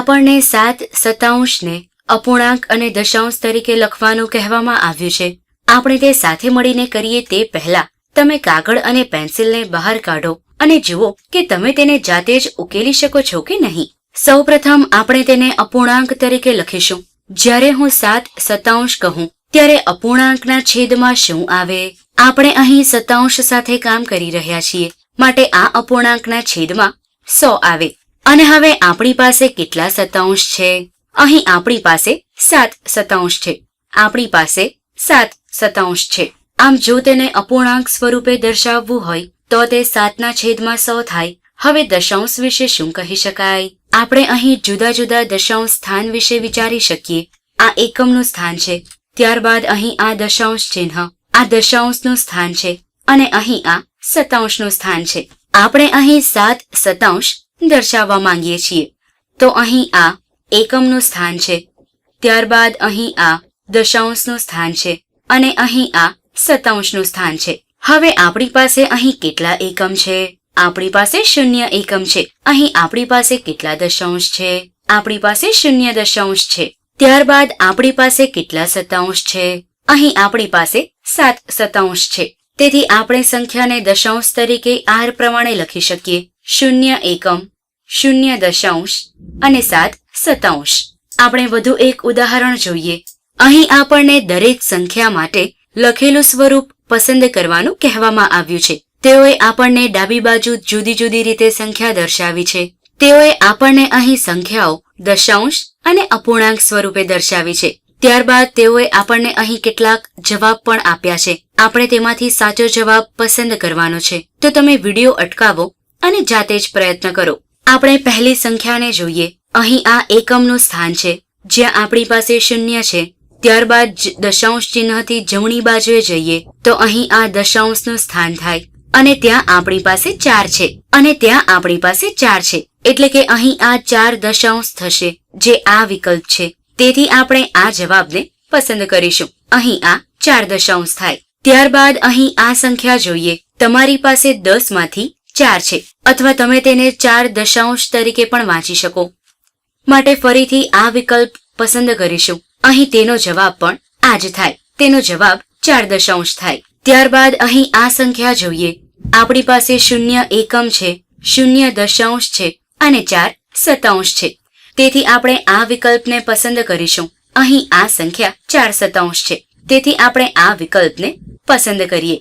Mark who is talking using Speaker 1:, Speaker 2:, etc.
Speaker 1: આપણને સાત સત્તાંશને અપૂર્ણાંક અને દશાંશ તરીકે લખવાનું કહેવામાં આવ્યું છે. આપણે તે સાથે મળીને કરીએ તે પહેલા તમે કાગળ અને પેન્સિલને બહાર કાઢો અને જુઓ કે તમે તેને જાતે જ ઉકેલી શકો છો કે નહીં. સૌપ્રથમ આપણે તેને અપૂર્ણાંક તરીકે લખીશું. જ્યારે હું સાત સત્તાંશ કહું, ત્યારે અપૂર્ણાંકના છેદમાં શું આવે? આપણે અહીં સત્તાંશ સાથે કામ કરી રહ્યા છીએ. માટે આ અપૂર્ણાંકના છેદમાં સો આવે. અને હવે આપણી પાસે કેટલા સતાંશ છે? અહીં આપણી પાસે સાત સતાંશ છે. આપણી પાસે સાત સતાંશ છે. આમ જો તેને અપૂર્ણાંક સ્વરૂપે દર્શાવવું હોય, તો તે સાતના છેદમાં સો થાય. હવે દશાંશ વિશે શું કહી શકાય? આપણે અહીં જુદા જુદા દશાંશ સ્થાન વિશે વિચારી શકીએ. આ એકમનું સ્થાન છે. ત્યારબાદ અહીં આ દશાંશ ચિહ્ન, આ દશાંશનું સ્થાન છે. અને અહીં આ સતાંશનું સ્થાન છે. આપણે અહીં સાત સતાંશ દર્શાવવા માંગીએ છીએ. તો અહીં આ એકમનું સ્થાન છે. ત્યારબાદ અહીં આ દશાંશનું સ્થાન છે અને અહીં આ સતાંશનું સ્થાન છે. હવે આપણી પાસે અહીં કેટલા એકમ છે? આપણી પાસે શૂન્ય એકમ છે. અહીં આપણી પાસે કેટલા દશાંશ છે? આપણી પાસે શૂન્ય દશાંશ છે. ત્યારબાદ આપણી પાસે કેટલા સતાંશ છે? અહીં આપણી પાસે સાત સતાંશ છે. તેથી આપણે સંખ્યાને દશાંશ તરીકે આર પ્રમાણે લખી શકીએ. શૂન્ય એકમ, શૂન્ય દશાંશ અને સાત સતાંશ આપણે વધુ એક ઉદાહરણ જોઈએ. અહીં આપણને દરેક સંખ્યા માટે લખેલું સ્વરૂપ પસંદ કરવાનું કહેવામાં આવ્યું છે. તેઓએ આપણને ડાબી બાજુ જુદી જુદી રીતે સંખ્યા દર્શાવી છે. તેઓએ આપણને અહીં સંખ્યાઓ દશાંશ અને અપૂર્ણાંક સ્વરૂપે દર્શાવી છે. ત્યારબાદ તેઓએ આપણને અહીં કેટલાક જવાબ પણ આપ્યા છે. આપણે તેમાંથી સાચો જવાબ પસંદ કરવાનો છે. તો તમે વીડિયો અટકાવો અને જાતે જ પ્રયત્ન કરો. આપણે પહેલી સંખ્યાને જોઈએ. અહીં આ એકમનું સ્થાન છે. જ્યાં આપણી પાસે શૂન્ય છે. ત્યારબાદ દશાંશ ચિહ્નથી જમણી બાજુએ જઈએ, તો અહીં આ દશાંશનું સ્થાન થાય. અને ત્યાં આપણી પાસે ચાર છે. અને ત્યાં આપણી પાસે ચાર છે. એટલે કે અહીં આ ચાર દશાંશ થશે, જે આ વિકલ્પ છે. તેથી આપણે આ જવાબને પસંદ કરીશું. અહીં આ ચાર દશાંશ થાય. ત્યારબાદ અહીં આ સંખ્યા જોઈએ. તમારી પાસે દસમાંથી ચાર છે, અથવા તમે તેને ચાર દશાંશ તરીકે પણ વાંચી શકો. માટે ફરીથી આ વિકલ્પ પસંદ કરીશું. અહીં તેનો જવાબ પણ આ જ થાય. તેનો જવાબ ચાર દશાંશ થાય. ત્યારબાદ અહીં આ સંખ્યા જોઈએ. આપણી પાસે શૂન્ય એકમ છે, શૂન્ય દશાંશ છે, અને ચાર સતાંશ છે. તેથી આપણે આ વિકલ્પને પસંદ કરીશું. અહીં આ સંખ્યા ચાર સતાંશ છે. તેથી આપણે આ વિકલ્પને પસંદ કરીએ.